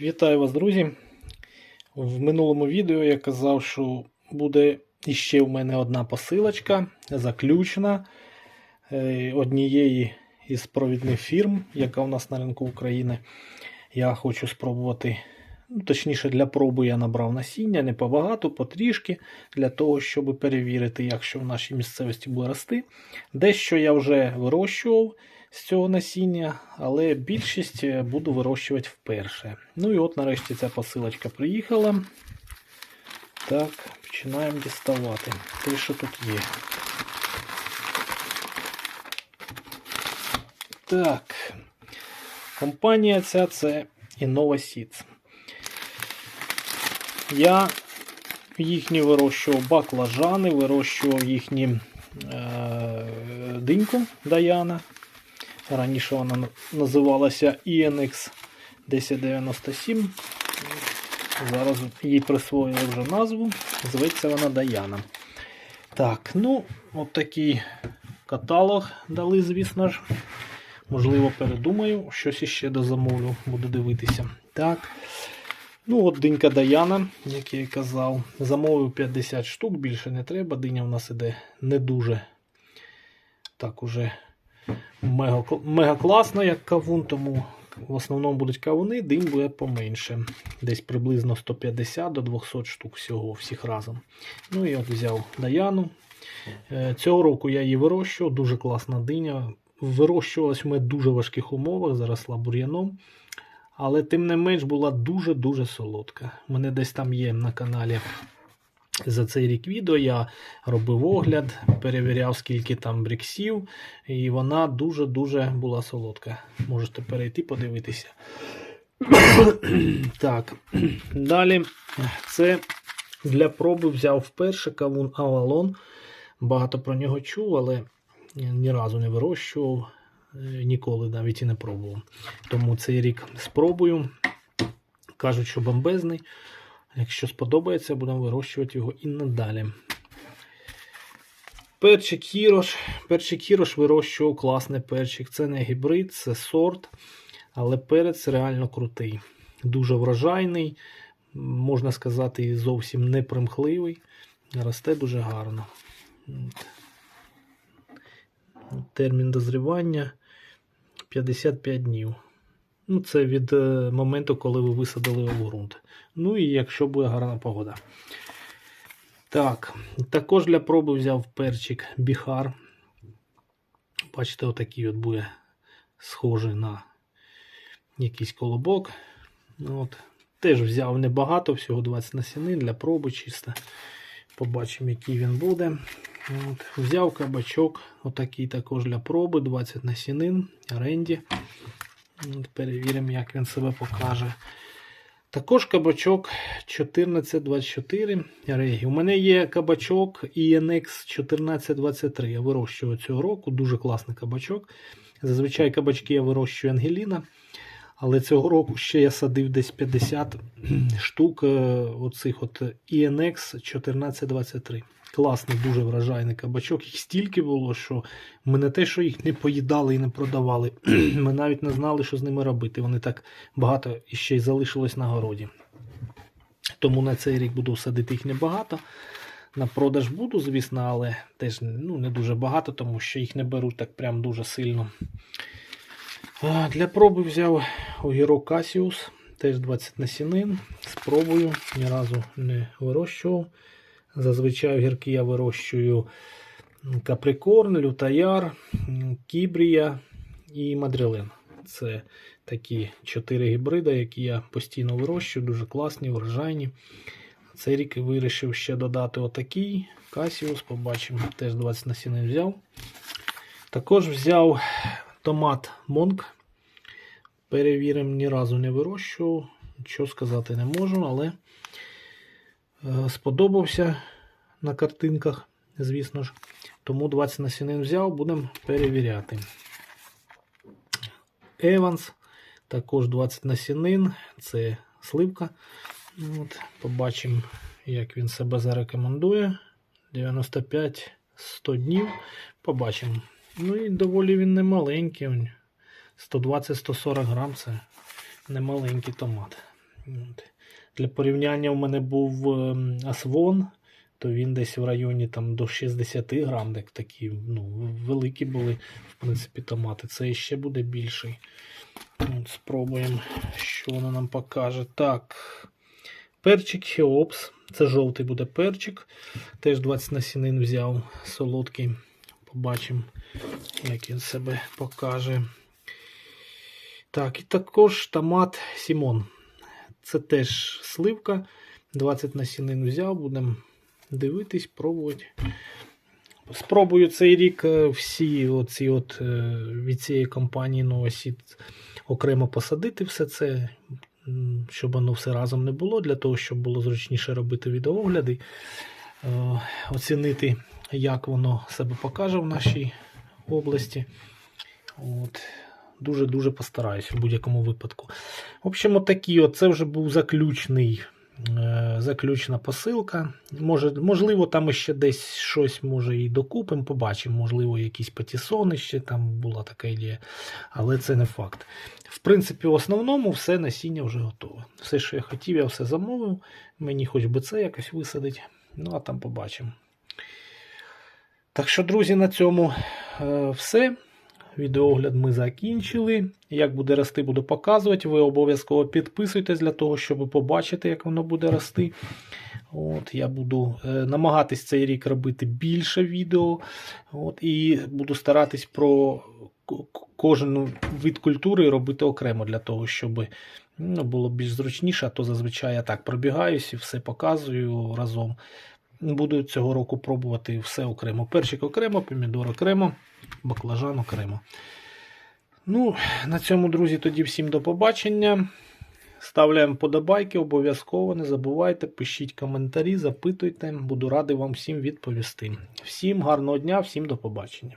Вітаю вас, друзі! В минулому відео я казав, що буде іще в мене одна посилочка, заключена е, однієї із провідних фірм, яка у нас на ринку України. Я хочу спробувати, ну, точніше, для проби я набрав насіння, не побагато, потрішки, для того, щоб перевірити, як що в нашій місцевості буде рости. Дещо я вже вирощував з цього насіння, але більшість е, буду вирощувати вперше. Ну і от нарешті ця посилочка приїхала. Так, починаємо діставати. Те, що тут є. Так. Компанія ця це Innova Seeds. Я їхні вирощував баклажани, вирощував їхні е, диньку Даяна. Раніше вона називалася ENX 1097. Зараз їй присвоїли вже назву. Зветься вона Даяна. Так, ну, от такий каталог дали, звісно ж. Можливо, передумаю, щось іще дозамовлю, буду дивитися. Так. Ну, от динька Даяна, як я і казав. Замовив 50 штук, більше не треба. Диня у нас іде не дуже так уже мега, мега як кавун, тому в основному будуть кавуни, дим буде поменше. Десь приблизно 150 до 200 штук всього, всіх разом. Ну і от взяв Даяну. Е, Цього року я її вирощував, дуже класна диня. Вирощувалась в мене в дуже важких умовах, заросла бур'яном. Але тим не менш була дуже-дуже солодка. У мене десь там є на каналі за цей рік відео я робив огляд, перевіряв, скільки там бріксів, і вона дуже-дуже була солодка. Можете перейти, подивитися. так, далі це для проби взяв вперше кавун Авалон. Багато про нього чув, але ні разу не вирощував, ніколи навіть і не пробував. Тому цей рік спробую. Кажуть, що бомбезний. Якщо сподобається, будемо вирощувати його і надалі. Перчик хірош. Перчик хірош вирощував класний перчик. Це не гібрид, це сорт, але перець реально крутий. Дуже врожайний, можна сказати, зовсім не примхливий. Росте дуже гарно. Термін дозрівання 55 днів. Ну, Це від моменту, коли ви висадили в ґрунт. Ну і якщо буде гарна погода. Так, також для проби взяв перчик біхар. Бачите, отакий от буде схожий на якийсь колобок. Ну, от. Теж взяв небагато, всього 20 насінин для проби чисто. Побачимо, який він буде. От. Взяв кабачок, отакий також для проби, 20 насінин, ренді. От, Перевіримо, як він себе покаже. Також кабачок 1424 регі. У мене є кабачок ENX 1423. Я вирощую цього року. Дуже класний кабачок. Зазвичай кабачки я вирощую Ангеліна. Але цього року ще я садив десь 50 штук оцих от ENX 1423. Класний, дуже вражайний кабачок. Їх стільки було, що ми не те, що їх не поїдали і не продавали. Ми навіть не знали, що з ними робити. Вони так багато іще й залишилось на городі. Тому на цей рік буду садити їх небагато. На продаж буду, звісно, але теж ну, не дуже багато, тому що їх не беруть так прям дуже сильно. Для проби взяв огірок Касіус, теж 20 насінин. Спробую, ні разу не вирощував. Зазвичай огірки я вирощую каприкорн, лютаяр, кібрія і мадрилин. Це такі чотири гібриди, які я постійно вирощую, дуже класні, врожайні. Цей рік вирішив ще додати отакий касіус, побачимо, теж 20 насінин взяв. Також взяв томат Монк. Перевіримо, ні разу не вирощував, нічого сказати не можу, але сподобався на картинках, звісно ж. Тому 20 насінин взяв, будемо перевіряти. Еванс, також 20 насінин, це сливка. От, Побачимо, як він себе зарекомендує. 95-100 днів. Побачимо. Ну і доволі він не маленький. 120-140 грам це не маленький томат. Для порівняння у мене був ем, Асвон, то він десь в районі там, до 60 грам, так такі ну, великі були, в принципі, томати. Це ще буде більший. От, спробуємо, що воно нам покаже. Так. Перчик Хеопс. Це жовтий буде перчик. Теж 20 насінин взяв солодкий. Побачимо, як він себе покаже. Так, і також томат Сімон. Це теж сливка. 20 насінин взяв, будемо дивитись, пробувати. Спробую цей рік е, всі оці от, е, від цієї компанії Novosід окремо посадити все це, щоб воно все разом не було, для того, щоб було зручніше робити відеогляди, е, оцінити, як воно себе покаже в нашій області. От. Дуже-дуже постараюсь в будь-якому випадку. В общем, отакі, от, це вже був заключний, е, заключна посилка. Може, можливо, там ще десь щось може і докупимо, побачимо, можливо, якісь патісони ще там була така ідея, але це не факт. В принципі, в основному все насіння вже готове. Все, що я хотів, я все замовив. Мені хоч би це якось висадить. Ну, а там побачимо. Так що, друзі, на цьому е, все. Відеогляд ми закінчили. Як буде рости, буду показувати. Ви обов'язково підписуйтесь для того, щоб побачити, як воно буде рости. От, Я буду е, намагатись цей рік робити більше відео. От, І буду старатись про кожен вид культури робити окремо для того, щоб ну, було більш зручніше, а то зазвичай я так пробігаюсь і все показую разом. Буду цього року пробувати все окремо. Перчик окремо, помідор окремо, баклажан окремо. Ну, на цьому, друзі, тоді всім до побачення. Ставляємо подобайки, обов'язково не забувайте, пишіть коментарі, запитуйте. Буду радий вам всім відповісти. Всім гарного дня, всім до побачення.